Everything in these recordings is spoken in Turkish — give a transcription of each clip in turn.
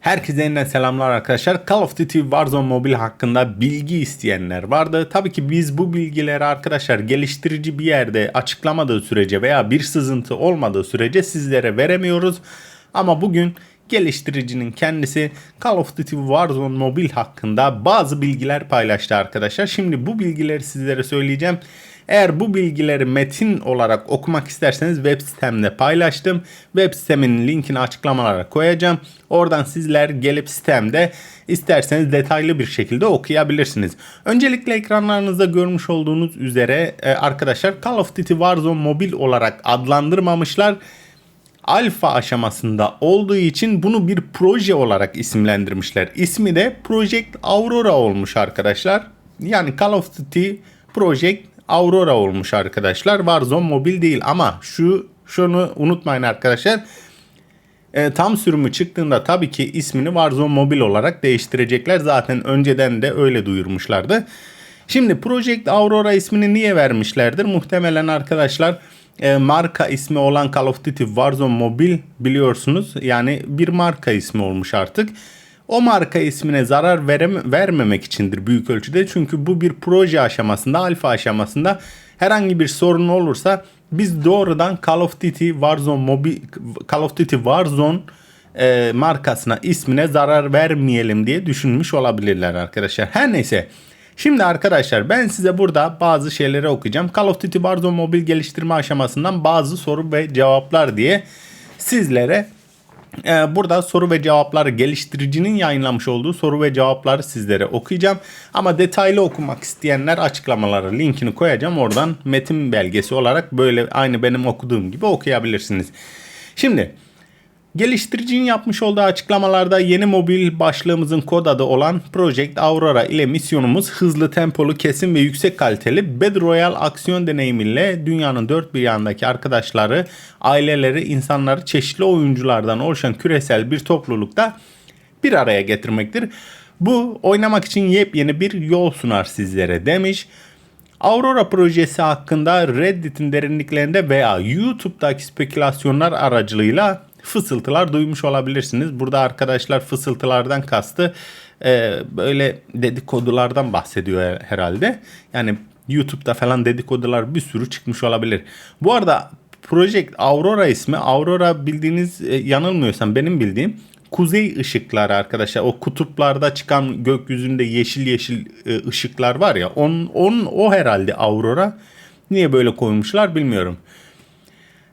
Herkese yeniden selamlar arkadaşlar. Call of Duty Warzone Mobile hakkında bilgi isteyenler vardı. Tabii ki biz bu bilgileri arkadaşlar geliştirici bir yerde açıklamadığı sürece veya bir sızıntı olmadığı sürece sizlere veremiyoruz. Ama bugün geliştiricinin kendisi Call of Duty Warzone Mobile hakkında bazı bilgiler paylaştı arkadaşlar. Şimdi bu bilgileri sizlere söyleyeceğim. Eğer bu bilgileri metin olarak okumak isterseniz web sitemde paylaştım. Web sitemin linkini açıklamalara koyacağım. Oradan sizler gelip sitemde isterseniz detaylı bir şekilde okuyabilirsiniz. Öncelikle ekranlarınızda görmüş olduğunuz üzere e, arkadaşlar Call of Duty Warzone Mobile olarak adlandırmamışlar alfa aşamasında olduğu için bunu bir proje olarak isimlendirmişler. İsmi de Project Aurora olmuş arkadaşlar. Yani Call of Duty Project Aurora olmuş arkadaşlar. Warzone mobil değil ama şu şunu unutmayın arkadaşlar. E, tam sürümü çıktığında tabii ki ismini Warzone Mobil olarak değiştirecekler. Zaten önceden de öyle duyurmuşlardı. Şimdi Project Aurora ismini niye vermişlerdir? Muhtemelen arkadaşlar e, marka ismi olan Call of Duty Warzone Mobil biliyorsunuz. Yani bir marka ismi olmuş artık. O marka ismine zarar verem vermemek içindir büyük ölçüde. Çünkü bu bir proje aşamasında, alfa aşamasında herhangi bir sorun olursa biz doğrudan Call of Duty Warzone Mobil Call of Duty Warzone e, markasına ismine zarar vermeyelim diye düşünmüş olabilirler arkadaşlar. Her neyse. Şimdi arkadaşlar ben size burada bazı şeyleri okuyacağım. Call of Duty Warzone mobil geliştirme aşamasından bazı soru ve cevaplar diye sizlere burada soru ve cevaplar geliştiricinin yayınlamış olduğu soru ve cevapları sizlere okuyacağım. Ama detaylı okumak isteyenler açıklamalara linkini koyacağım. Oradan metin belgesi olarak böyle aynı benim okuduğum gibi okuyabilirsiniz. Şimdi Geliştiricinin yapmış olduğu açıklamalarda yeni mobil başlığımızın kod adı olan Project Aurora ile misyonumuz hızlı, tempolu, kesin ve yüksek kaliteli Battle Royale aksiyon deneyimiyle dünyanın dört bir yanındaki arkadaşları, aileleri, insanları çeşitli oyunculardan oluşan küresel bir toplulukta bir araya getirmektir. Bu oynamak için yepyeni bir yol sunar sizlere demiş. Aurora projesi hakkında Reddit'in derinliklerinde veya YouTube'daki spekülasyonlar aracılığıyla fısıltılar duymuş olabilirsiniz. Burada arkadaşlar fısıltılardan kastı e, böyle dedikodulardan bahsediyor herhalde. Yani YouTube'da falan dedikodular bir sürü çıkmış olabilir. Bu arada Project Aurora ismi Aurora bildiğiniz e, yanılmıyorsam benim bildiğim kuzey ışıkları arkadaşlar. O kutuplarda çıkan gökyüzünde yeşil yeşil e, ışıklar var ya. On, on o herhalde Aurora. Niye böyle koymuşlar bilmiyorum.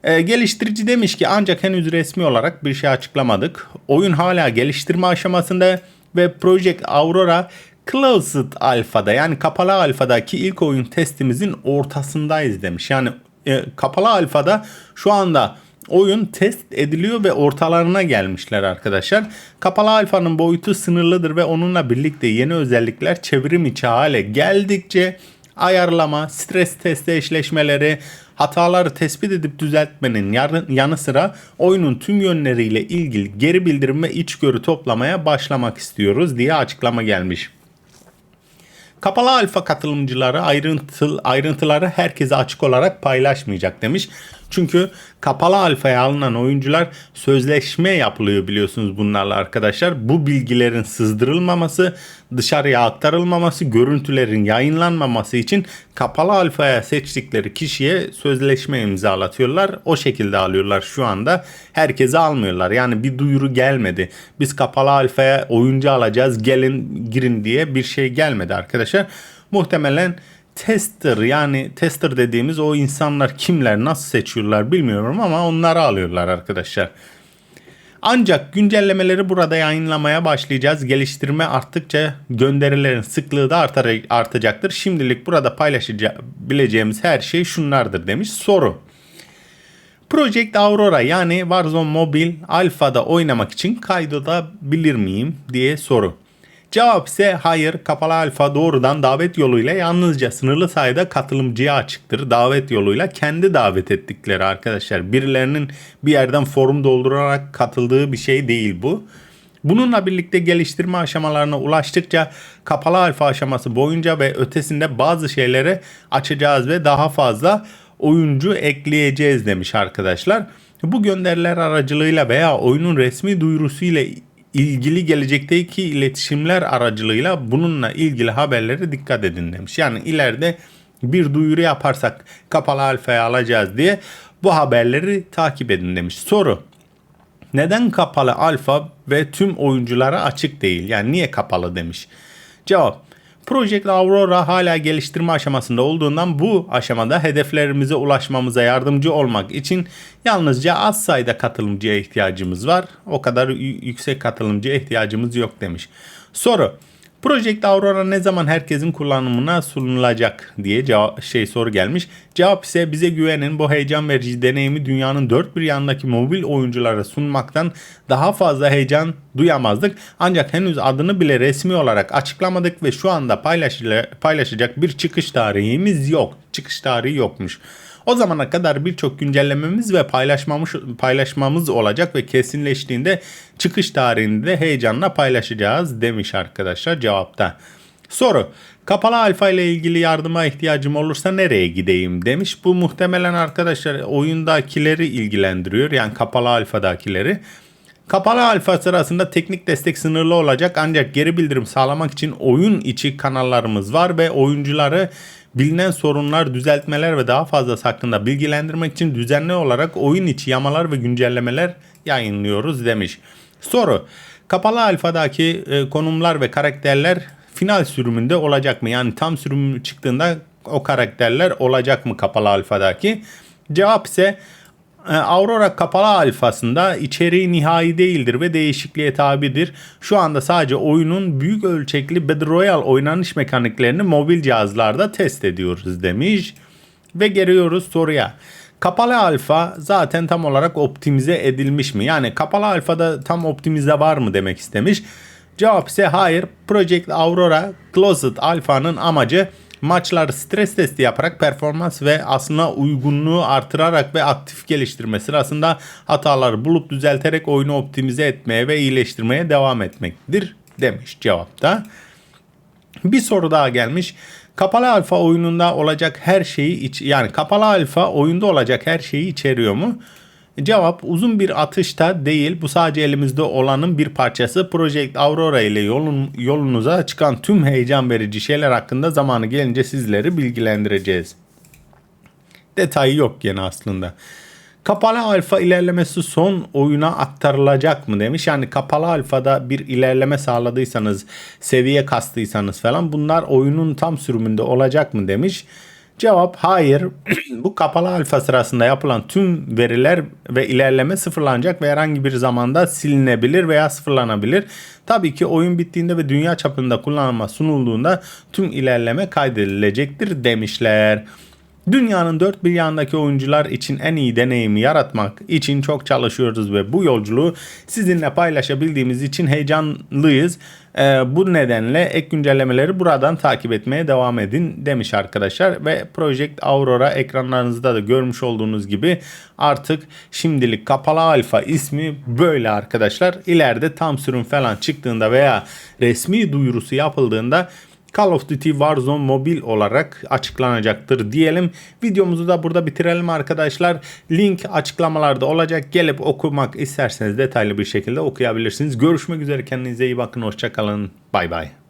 E, geliştirici demiş ki ancak henüz resmi olarak bir şey açıklamadık. Oyun hala geliştirme aşamasında ve Project Aurora Closed Alpha'da yani kapalı alfadaki ilk oyun testimizin ortasındayız demiş. Yani e, kapalı alfada şu anda oyun test ediliyor ve ortalarına gelmişler arkadaşlar. Kapalı alfanın boyutu sınırlıdır ve onunla birlikte yeni özellikler çevrim içi hale geldikçe ayarlama, stres testi eşleşmeleri, hataları tespit edip düzeltmenin yanı sıra oyunun tüm yönleriyle ilgili geri bildirim ve içgörü toplamaya başlamak istiyoruz diye açıklama gelmiş. Kapalı alfa katılımcıları ayrıntı, ayrıntıları herkese açık olarak paylaşmayacak demiş. Çünkü kapalı alfaya alınan oyuncular sözleşme yapılıyor biliyorsunuz bunlarla arkadaşlar. Bu bilgilerin sızdırılmaması, dışarıya aktarılmaması, görüntülerin yayınlanmaması için kapalı alfaya seçtikleri kişiye sözleşme imzalatıyorlar. O şekilde alıyorlar şu anda. Herkese almıyorlar. Yani bir duyuru gelmedi. Biz kapalı alfaya oyuncu alacağız gelin girin diye bir şey gelmedi arkadaşlar. Muhtemelen tester yani tester dediğimiz o insanlar kimler nasıl seçiyorlar bilmiyorum ama onları alıyorlar arkadaşlar. Ancak güncellemeleri burada yayınlamaya başlayacağız. Geliştirme arttıkça gönderilerin sıklığı da artacaktır. Şimdilik burada paylaşabileceğimiz her şey şunlardır demiş. Soru. Project Aurora yani Warzone Mobile Alpha'da oynamak için kaydolabilir miyim diye soru. Cevap ise hayır kapalı alfa doğrudan davet yoluyla yalnızca sınırlı sayıda katılımcıya açıktır. Davet yoluyla kendi davet ettikleri arkadaşlar. Birilerinin bir yerden forum doldurarak katıldığı bir şey değil bu. Bununla birlikte geliştirme aşamalarına ulaştıkça kapalı alfa aşaması boyunca ve ötesinde bazı şeyleri açacağız ve daha fazla oyuncu ekleyeceğiz demiş arkadaşlar. Bu gönderiler aracılığıyla veya oyunun resmi duyurusuyla ilgili gelecekteki iletişimler aracılığıyla bununla ilgili haberlere dikkat edin demiş. Yani ileride bir duyuru yaparsak kapalı alfaya alacağız diye bu haberleri takip edin demiş. Soru neden kapalı alfa ve tüm oyunculara açık değil? Yani niye kapalı demiş. Cevap Project Aurora hala geliştirme aşamasında olduğundan bu aşamada hedeflerimize ulaşmamıza yardımcı olmak için yalnızca az sayıda katılımcıya ihtiyacımız var. O kadar yüksek katılımcıya ihtiyacımız yok demiş. Soru Project Aurora ne zaman herkesin kullanımına sunulacak diye cevap, şey soru gelmiş. Cevap ise bize güvenin bu heyecan verici deneyimi dünyanın dört bir yanındaki mobil oyunculara sunmaktan daha fazla heyecan duyamazdık. Ancak henüz adını bile resmi olarak açıklamadık ve şu anda paylaşacak bir çıkış tarihimiz yok. Çıkış tarihi yokmuş. O zamana kadar birçok güncellememiz ve paylaşmamız, paylaşmamız olacak ve kesinleştiğinde çıkış tarihini de heyecanla paylaşacağız demiş arkadaşlar cevapta. Soru. Kapalı alfa ile ilgili yardıma ihtiyacım olursa nereye gideyim demiş. Bu muhtemelen arkadaşlar oyundakileri ilgilendiriyor. Yani kapalı alfadakileri. Kapalı alfa sırasında teknik destek sınırlı olacak ancak geri bildirim sağlamak için oyun içi kanallarımız var ve oyuncuları bilinen sorunlar, düzeltmeler ve daha fazlası hakkında bilgilendirmek için düzenli olarak oyun içi yamalar ve güncellemeler yayınlıyoruz demiş. Soru. Kapalı alfadaki e, konumlar ve karakterler final sürümünde olacak mı? Yani tam sürüm çıktığında o karakterler olacak mı kapalı alfadaki? Cevap ise Aurora kapalı alfasında içeriği nihai değildir ve değişikliğe tabidir. Şu anda sadece oyunun büyük ölçekli Battle Royale oynanış mekaniklerini mobil cihazlarda test ediyoruz demiş. Ve geliyoruz soruya. Kapalı alfa zaten tam olarak optimize edilmiş mi? Yani kapalı alfada tam optimize var mı demek istemiş. Cevap ise hayır. Project Aurora Closet Alpha'nın amacı maçlar stres testi yaparak performans ve aslında uygunluğu artırarak ve aktif geliştirme sırasında hataları bulup düzelterek oyunu optimize etmeye ve iyileştirmeye devam etmektir demiş cevapta. Bir soru daha gelmiş. Kapalı alfa oyununda olacak her şeyi iç yani kapalı alfa oyunda olacak her şeyi içeriyor mu? Cevap uzun bir atışta değil. Bu sadece elimizde olanın bir parçası. Project Aurora ile yolun, yolunuza çıkan tüm heyecan verici şeyler hakkında zamanı gelince sizleri bilgilendireceğiz. Detayı yok gene aslında. Kapalı alfa ilerlemesi son oyuna aktarılacak mı demiş. Yani kapalı alfada bir ilerleme sağladıysanız, seviye kastıysanız falan bunlar oyunun tam sürümünde olacak mı demiş. Cevap hayır. Bu kapalı alfa sırasında yapılan tüm veriler ve ilerleme sıfırlanacak ve herhangi bir zamanda silinebilir veya sıfırlanabilir. Tabii ki oyun bittiğinde ve dünya çapında kullanıma sunulduğunda tüm ilerleme kaydedilecektir demişler. Dünyanın dört bir yanındaki oyuncular için en iyi deneyimi yaratmak için çok çalışıyoruz ve bu yolculuğu sizinle paylaşabildiğimiz için heyecanlıyız. Ee, bu nedenle ek güncellemeleri buradan takip etmeye devam edin demiş arkadaşlar ve Project Aurora ekranlarınızda da görmüş olduğunuz gibi artık şimdilik kapalı alfa ismi böyle arkadaşlar. İleride tam sürüm falan çıktığında veya resmi duyurusu yapıldığında Call of Duty Warzone mobil olarak açıklanacaktır diyelim. Videomuzu da burada bitirelim arkadaşlar. Link açıklamalarda olacak. Gelip okumak isterseniz detaylı bir şekilde okuyabilirsiniz. Görüşmek üzere kendinize iyi bakın. Hoşçakalın. Bay bay.